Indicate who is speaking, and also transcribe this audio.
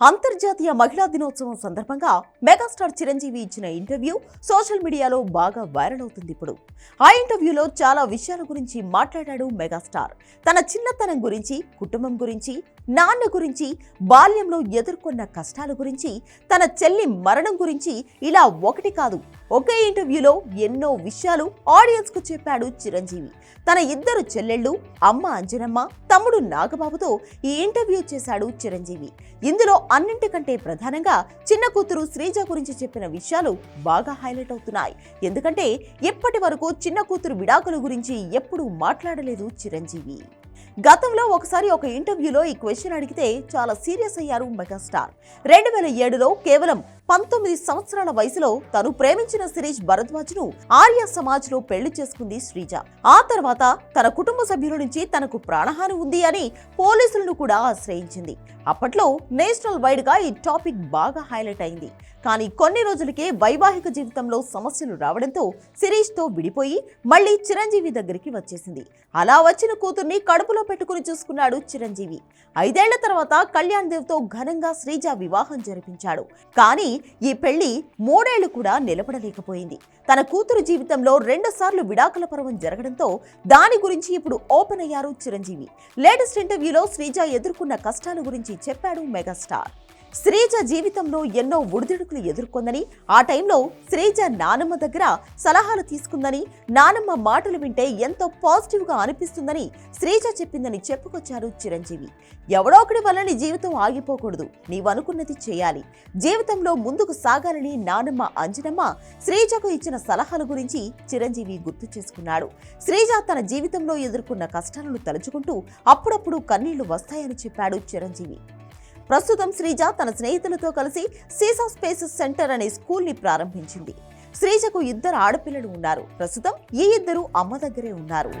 Speaker 1: అంతర్జాతీయ మహిళా దినోత్సవం సందర్భంగా మెగాస్టార్ చిరంజీవి ఇచ్చిన ఇంటర్వ్యూ సోషల్ మీడియాలో బాగా వైరల్ అవుతుంది ఇప్పుడు. ఆ ఇంటర్వ్యూలో చాలా విషయాల గురించి మాట్లాడాడు మెగాస్టార్. తన చిన్నతనం గురించి కుటుంబం గురించి నాన్న గురించి బాల్యంలో ఎదుర్కొన్న కష్టాల గురించి తన చెల్లి మరణం గురించి ఇలా ఒకటి కాదు ఒకే ఇంటర్వ్యూలో ఎన్నో విషయాలు ఆడియన్స్కు చెప్పాడు చిరంజీవి. తన ఇద్దరు చెల్లెళ్ళు అమ్మ అంజనమ్మ తమ్ముడు నాగబాబుతో ఈ ఇంటర్వ్యూ చేశాడు చిరంజీవి. ఇందులో అన్నింటికంటే ప్రధానంగా చిన్న కూతురు శ్రీజ గురించి చెప్పిన విషయాలు బాగా హైలైట్ అవుతున్నాయి. ఎందుకంటే ఇప్పటి వరకు చిన్న కూతురు విడాకుల గురించి ఎప్పుడూ మాట్లాడలేదు చిరంజీవి. గతంలో ఒకసారి ఒక ఇంటర్వ్యూలో ఈ క్వశ్చన్ అడిగితే చాలా సీరియస్ అయ్యారు మెగాస్టార్. రెండు వేల ఏడులో కేవలం పంతొమ్మిది సంవత్సరాల వయసులో తను ప్రేమించిన శిరీష్ భరద్వాజ్ను ఆర్య సమాజ్లో పెళ్ళి చేసుకుంది శ్రీజ. ఆ తర్వాత తన కుటుంబ సభ్యుల నుంచి తనకు ప్రాణహాని ఉంది అని పోలీసులను కూడా ఆశ్రయించింది. అప్పట్లో నేషనల్ వైడ్గా ఈ టాపిక్ బాగా హైలైట్ అయింది. కానీ కొన్ని రోజులకే వైవాహిక జీవితంలో సమస్యలు రావడంతో శిరీష్తో విడిపోయి మళ్ళీ చిరంజీవి దగ్గరికి వచ్చేసింది. అలా వచ్చిన కూతుర్ని కడుపులో పెట్టుకుని చూసుకున్నాడు చిరంజీవి. ఐదేళ్ళ తర్వాత కళ్యాణ్ దేవ్తో ఘనంగా శ్రీజ వివాహం జరిపించాడు. కానీ ఈ పెళ్ళి మూడేళ్ళు కూడా నిలబడలేకపోయింది. తన కూతురు జీవితంలో రెండు సార్లు విడాకుల పర్వం జరగడంతో దాని గురించి ఇప్పుడు ఓపెన్ అయ్యారు చిరంజీవి. లేటెస్ట్ ఇంటర్వ్యూలో శ్రీజ ఎదుర్కొన్న కష్టాల గురించి చెప్పాడు మెగాస్టార్. శ్రీజ జీవితంలో ఎన్నో ఒడిదుడుకులు ఎదుర్కొందని ఆ టైంలో శ్రీజ నానమ్మ దగ్గర సలహాలు తీసుకుందని నానమ్మ మాటలు వింటే ఎంతో పాజిటివ్గా అనిపిస్తుందని శ్రీజ చెప్పిందని చెప్పుకొచ్చారు చిరంజీవి. ఎవడో ఒకటి వల్ల నీ జీవితం ఆగిపోకూడదు నీవనుకున్నది చేయాలి. జీవితంలో ముందుకు సాగాలని నానమ్మ అంజనమ్మ శ్రీజకు ఇచ్చిన సలహాల గురించి చిరంజీవి గుర్తు చేసుకున్నాడు. శ్రీజ తన జీవితంలో ఎదుర్కొన్న కష్టాలను తలుచుకుంటూ అప్పుడప్పుడు కన్నీళ్ళు వస్తాయని చెప్పాడు చిరంజీవి. ప్రస్తుతం శ్రీజ తన స్నేహితులతో కలిసి సీసా స్పేస్ సెంటర్ అనే స్కూల్ని ప్రారంభించింది. శ్రీజకు ఇద్దరు ఆడపిల్లలు ఉన్నారు. ప్రస్తుతం ఈ ఇద్దరు అమ్మ దగ్గరే ఉన్నారు.